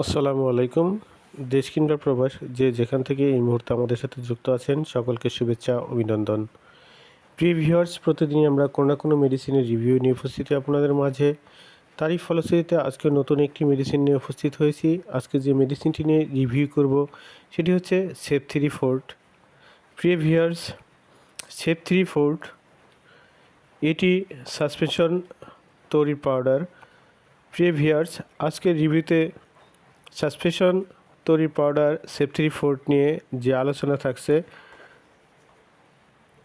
আসসালামু আলাইকুম। দেশ কিংবা প্রবাস, যে যেখান থেকে এই মুহূর্তে আমাদের সাথে যুক্ত আছেন, সকলকে শুভেচ্ছা, অভিনন্দন। প্রিয় ভিউয়ার্স প্রতিদিনই আমরা কোনো না কোনো মেডিসিনের রিভিউ নিয়ে উপস্থিত আপনাদের মাঝে। তারই ফলশ্রুতিতে আজকে নতুন একটি মেডিসিন নিয়ে উপস্থিত হয়েছি। আজকে যে মেডিসিনটি নিয়ে রিভিউ করব, সেটি হচ্ছে সেফ থ্রি ফোর্ট প্রিয় ভিউয়ার্স সেফ থ্রি ফোর্ট এটি সাসপেনশন তৈরির পাউডার প্রিয় ভিউয়ার্স আজকের রিভিউতে সাসপেনশন তৈরি পাউডার সেফটি ফোর্ট নিয়ে যে আলোচনা থাকছে,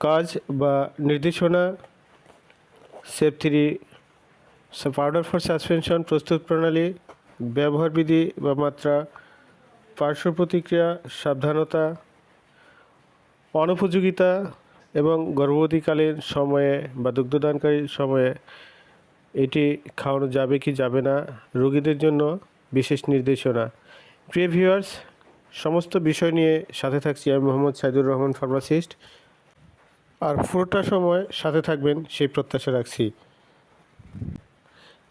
কাজ বা নির্দেশনা সেফথ্রি পাউডার ফর সাসপেনশন প্রস্তুত প্রণালী, ব্যবহার বিধি বা মাত্রা, পার্শ্ব প্রতিক্রিয়া, সাবধানতা, অনুপযোগিতা এবং গর্ভবতীকালীন সময়ে বা দুগ্ধদানকারী সময়ে এটি খাওয়ানো যাবে কি যাবে না, রোগীদের জন্য বিশেষ নির্দেশনা। প্রিয় ভিউয়ার্স, সমস্ত বিষয় নিয়ে সাথে থাকছি আমি মোহাম্মদ সাইদুর রহমান, ফার্মাসিস্ট। আর পুরোটা সময় সাথে থাকবেন সেই প্রত্যাশা রাখছি।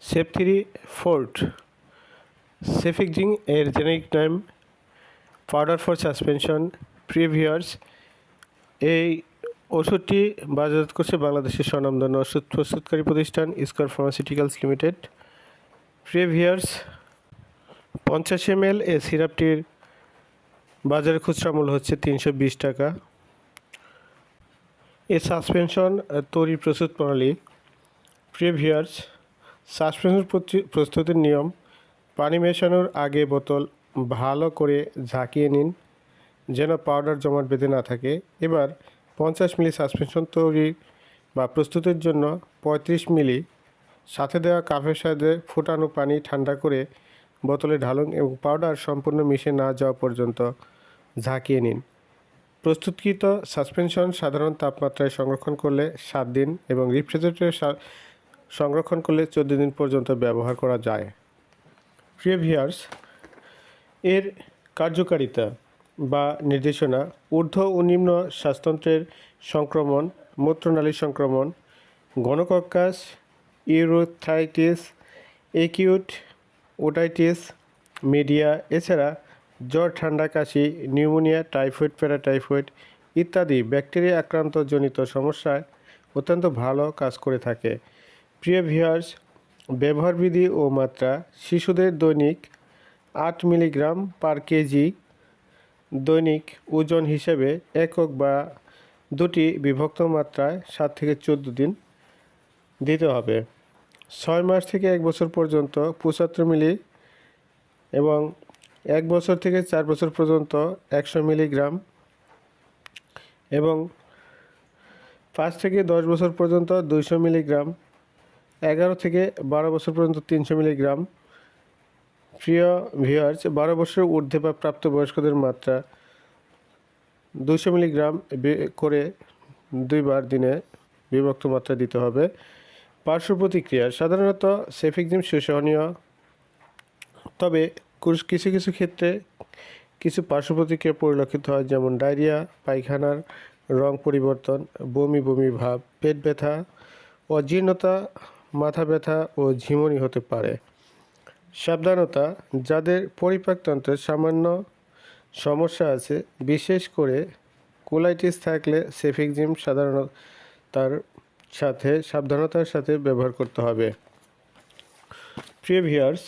সেফ থ্রি ফোর্ট সেফিকজিং এর জেনেরিক নাম পাউডার ফর সাসপেনশন। প্রিয় ভিউয়ার্স, এই ওষুধটি বাজারজাত করছে বাংলাদেশের স্বনামধন্য ওষুধ প্রস্তুতকারী প্রতিষ্ঠান ইস্কর ফার্মাসিউটিক্যালস লিমিটেড। প্রিয় ভিউয়ার্স পঞ্চাশ এম এল এ সিরাপটির বাজারে খুচরা মূল্য হচ্ছে তিনশো বিশ টাকা। এ সাসপেনশন তৈরি প্রস্তুত প্রণালী প্রিভিয়ার্স সাসপেনশন প্রস্তুতির নিয়ম, পানি মেশানোর আগে বোতল ভালো করে ঝাঁকিয়ে নিন, যেন পাউডার জমাট বেঁধে না থাকে। এবার পঞ্চাশ মিলি সাসপেনশন তৈরি বা প্রস্তুতের জন্য পঁয়ত্রিশ মিলি সাথে দেওয়া কাফের সাথে ফোটানো পানি ঠান্ডা করে বোতলে ঢালুন এবং পাউডার সম্পূর্ণ মিশে না যাওয়া পর্যন্ত ঝাঁকিয়ে নিন। প্রস্তুতকৃত সাসপেনশন সাধারণ তাপমাত্রায় সংরক্ষণ করলে সাত দিন এবং রিফ্রিজারেটরে সংরক্ষণ করলে চোদ্দ দিন পর্যন্ত ব্যবহার করা যায়। প্রিয় ভিয়ার্স এর কার্যকারিতা বা নির্দেশনা, ঊর্ধ্ব ও নিম্ন শ্বাসতন্ত্রের সংক্রমণ মূত্রনালীর সংক্রমণ, gonococcus, urethritis acute otitis media, এছাড়া জ্বর, ঠান্ডা, কাশি, নিউমোনিয়া, টাইফয়েড, প্যারাটাইফয়েড ইত্যাদি ব্যাকটেরিয়া আক্রান্তজনিত সমস্যায় অত্যন্ত ভালো কাজ করে থাকে। প্রিয় ভিউয়ার্স ব্যবহারবিধি ও মাত্রা শিশুদের দৈনিক আট মিলিগ্রাম পার কেজি দৈনিক ওজন হিসেবে একক বা দুটি বিভক্ত মাত্রায় সাত থেকে চোদ্দ দিন দিতে হবে। ছয় মাস থেকে এক বছর পর্যন্ত পঁচাত্তর মিলি এবং এক বছর থেকে চার বছর পর্যন্ত একশো মিলিগ্রাম এবং পাঁচ থেকে দশ বছর পর্যন্ত দুইশো মিলিগ্রাম, এগারো থেকে বারো বছর পর্যন্ত তিনশো মিলিগ্রাম। প্রিয় ভিওয়ার্স বারো বছর ঊর্ধ্বে বা প্রাপ্তবয়স্কদের মাত্রা দুশো মিলিগ্রাম করে দুইবার দিনে বিভক্ত মাত্রা দিতে হবে। পার্শ্ব প্রতিক্রিয়া সাধারণত সেফিকজিম সুসহনীয় তবে কিছু কিছু ক্ষেত্রে কিছু পার্শ্ব প্রতিক্রিয়া পরিলক্ষিত হয়, যেমন ডায়রিয়া, পায়খানার রং পরিবর্তন, বমি বমি ভাব, পেট ব্যথা, অজীর্ণতা, মাথা ব্যথা ও ঝিমনি হতে পারে। সাবধানতা, যাদের পরিপাকতন্ত্রের সামান্য সমস্যা আছে, বিশেষ করে কোলাইটিস থাকলে সেফিকজিম সাধারণত তার সাথে, সাবধানতার সাথে ব্যবহার করতে হবে। প্রিয় ভিয়ার্স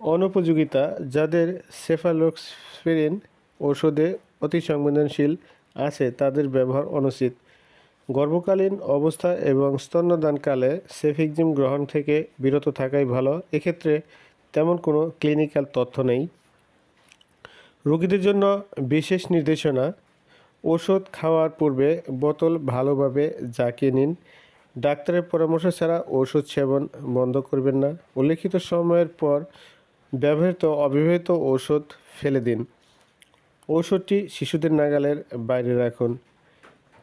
অনুপযোগিতা যাদের সেফালোক্সফেরিন ওষুধে অতি সংবেদনশীল আছে, তাদের ব্যবহার অনুচিত। গর্ভকালীন অবস্থা এবং স্তন্যদানকালে সেফিকজিম গ্রহণ থেকে বিরত থাকাই ভালো। এক্ষেত্রে তেমন কোনো ক্লিনিক্যাল তথ্য নেই। রোগীদের জন্য বিশেষ নির্দেশনা ওষুধ খাওয়ার পূর্বে বোতল ভালোভাবে জাকিয়ে নিন। ডাক্তারের পরামর্শ ছাড়া ওষুধ সেবন বন্ধ করবেন না। উল্লেখিত সময়ের পর ব্যবহৃত অব্যবহৃত ওষুধ ফেলে দিন। ওষুধটি শিশুদের নাগালের বাইরে রাখুন।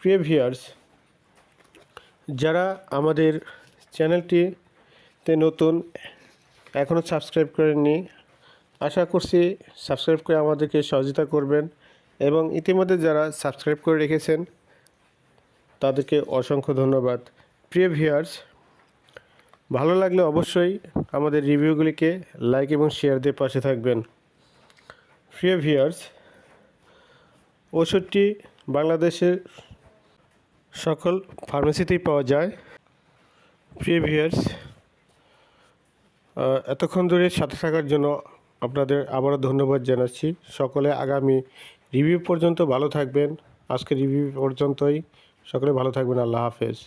প্রিয় ভিউয়ার্স, যারা আমাদের চ্যানেলটিতে নতুন, এখনও সাবস্ক্রাইব করেননি, আশা করছি সাবস্ক্রাইব করে আমাদেরকে সহযোগিতা করবেন। এবং ইতিমধ্যে যারা সাবস্ক্রাইব করে রেখেছেন, তাদেরকে অসংখ্য ধন্যবাদ। প্রিয় ভিউয়ার্স, ভালো লাগলে অবশ্যই আমাদের রিভিউগুলিকে লাইক এবং শেয়ার দিয়ে পাশে থাকবেন। প্রিয় ভিউয়ার্স ওষুধটি বাংলাদেশের সকল ফার্মেসিতেই পাওয়া যায়। প্রিয় ভিউয়ার্স এতক্ষণ ধরে সাথে থাকার জন্য আপনাদের আবারও ধন্যবাদ জানাচ্ছি। সকলে আগামী রিভিউ পর্যন্ত ভালো থাকবেন। আজকে রিভিউ পর্যন্তই। সকলে ভালো থাকবেন। আল্লাহ হাফেজ।